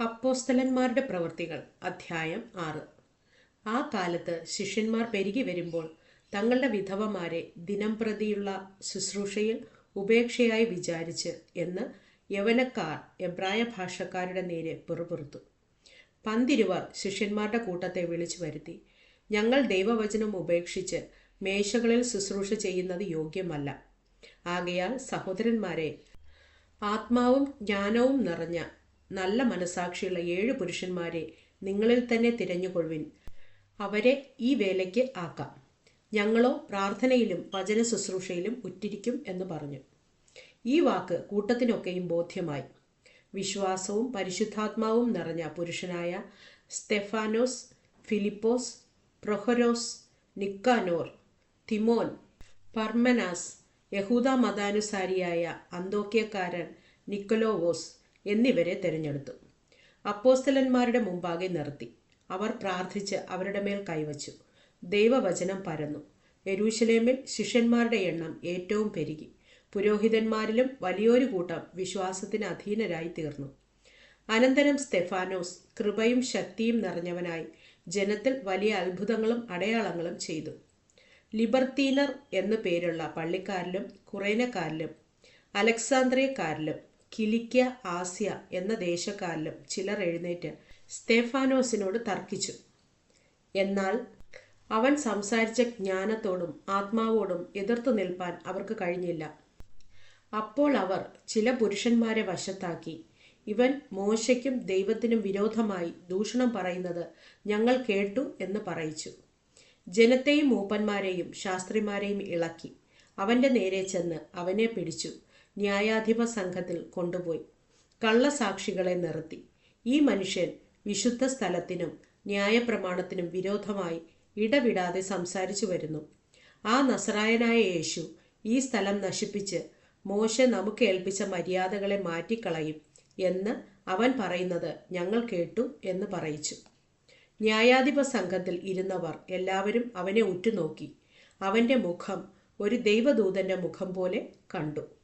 അപ്പോസ്തലന്മാരുടെ പ്രവൃത്തികൾ അധ്യായം ആറ്. ആ കാലത്ത് ശിഷ്യന്മാർ പെരുകി വരുമ്പോൾ തങ്ങളുടെ വിധവമാരെ ദിനം പ്രതിയുള്ള ശുശ്രൂഷയിൽ ഉപേക്ഷയായി വിചാരിച്ച് എന്ന് യവനക്കാർ എബ്രായ ഭാഷക്കാരുടെ നേരെ പിറുപിറുത്തു പന്തിരുവർ ശിഷ്യന്മാരുടെ കൂട്ടത്തെ വിളിച്ചു വരുത്തി ഞങ്ങൾ ദൈവവചനം ഉപേക്ഷിച്ച് മേശകളിൽ ശുശ്രൂഷ ചെയ്യുന്നത് യോഗ്യമല്ല. ആകയാൽ സഹോദരന്മാരെ ആത്മാവും ജ്ഞാനവും നിറഞ്ഞ നല്ല മനസാക്ഷിയുള്ള ഏഴ് പുരുഷന്മാരെ നിങ്ങളിൽ തന്നെ തിരഞ്ഞുകൊള്ളുവിൻ. അവരെ ഈ വേലയ്ക്ക് ആക്കാം. ഞങ്ങളോ പ്രാർത്ഥനയിലും വചന ശുശ്രൂഷയിലും ഉറ്റിരിക്കും എന്ന് പറഞ്ഞു. ഈ വാക്ക് കൂട്ടത്തിനൊക്കെയും ബോധ്യമായി. വിശ്വാസവും പരിശുദ്ധാത്മാവും നിറഞ്ഞ പുരുഷനായ സ്തെഫാനോസ് ഫിലിപ്പോസ് പ്രൊഹരോസ് നിക്കാനോർ തിമോൻ പർമനാസ് യഹൂദ മതാനുസാരിയായ അന്തോക്യക്കാരൻ നിക്കലോവോസ് എന്നിവരെ തിരഞ്ഞെടുത്തു. അപ്പോസ്തലന്മാരുടെ മുമ്പാകെ നിർത്തി. അവർ പ്രാർത്ഥിച്ച് അവരുടെ മേൽ കൈവച്ചു. ദൈവവചനം പരന്നു. യെരൂശലേമിൽ ശിഷ്യന്മാരുടെ എണ്ണം ഏറ്റവും പെരുകി. പുരോഹിതന്മാരിലും വലിയൊരു കൂട്ടം വിശ്വാസത്തിന് അധീനരായി തീർന്നു. അനന്തരം സ്തെഫാനോസ് കൃപയും ശക്തിയും നിറഞ്ഞവനായി ജനത്തിൽ വലിയ അത്ഭുതങ്ങളും അടയാളങ്ങളും ചെയ്തു. ലിബർത്തീനർ എന്നു പേരുള്ള പള്ളിക്കാരിലും കുറേനക്കാരിലും അലക്സാന്ദ്രിയക്കാരിലും കിലിക്യ ആസ്യ എന്ന ദേശക്കാരിലും ചിലർ എഴുന്നേറ്റ് സ്തേഫാനോസിനോട് തർക്കിച്ചു. എന്നാൽ അവൻ സംസാരിച്ച ജ്ഞാനത്തോടും ആത്മാവോടും എതിർത്തു നിൽപ്പാൻ അവർക്ക് കഴിഞ്ഞില്ല. അപ്പോൾ അവർ ചില പുരുഷന്മാരെ വശത്താക്കി. ഇവൻ മോശയ്ക്കും ദൈവത്തിനും വിരോധമായി ദൂഷണം പറയുന്നത് ഞങ്ങൾ കേട്ടു എന്ന് പറയിച്ചു. ജനത്തെയും മൂപ്പന്മാരെയും ശാസ്ത്രിമാരെയും ഇളക്കി. അവന്റെ നേരെ ചെന്ന് അവനെ പിടിച്ചു. ന്യായാധിപ സംഘത്തിൽ കൊണ്ടുപോയി. കള്ളസാക്ഷികളെ നിർത്തി. ഈ മനുഷ്യൻ വിശുദ്ധ സ്ഥലത്തിനും ന്യായപ്രമാണത്തിനും വിരോധമായി ഇടവിടാതെ സംസാരിച്ചു വരുന്നു. ആ നസറായനായ യേശു ഈ സ്ഥലം നശിപ്പിച്ച് മോശ നമുക്ക് ഏൽപ്പിച്ച മര്യാദകളെ മാറ്റിക്കളയും എന്ന് അവൻ പറയുന്നത് ഞങ്ങൾ കേട്ടു എന്ന് പറയിച്ചു. ന്യായാധിപ സംഘത്തിൽ ഇരുന്നവർ എല്ലാവരും അവനെ ഉറ്റുനോക്കി. അവന്റെ മുഖം ഒരു ദൈവദൂതന്റെ മുഖം പോലെ കണ്ടു.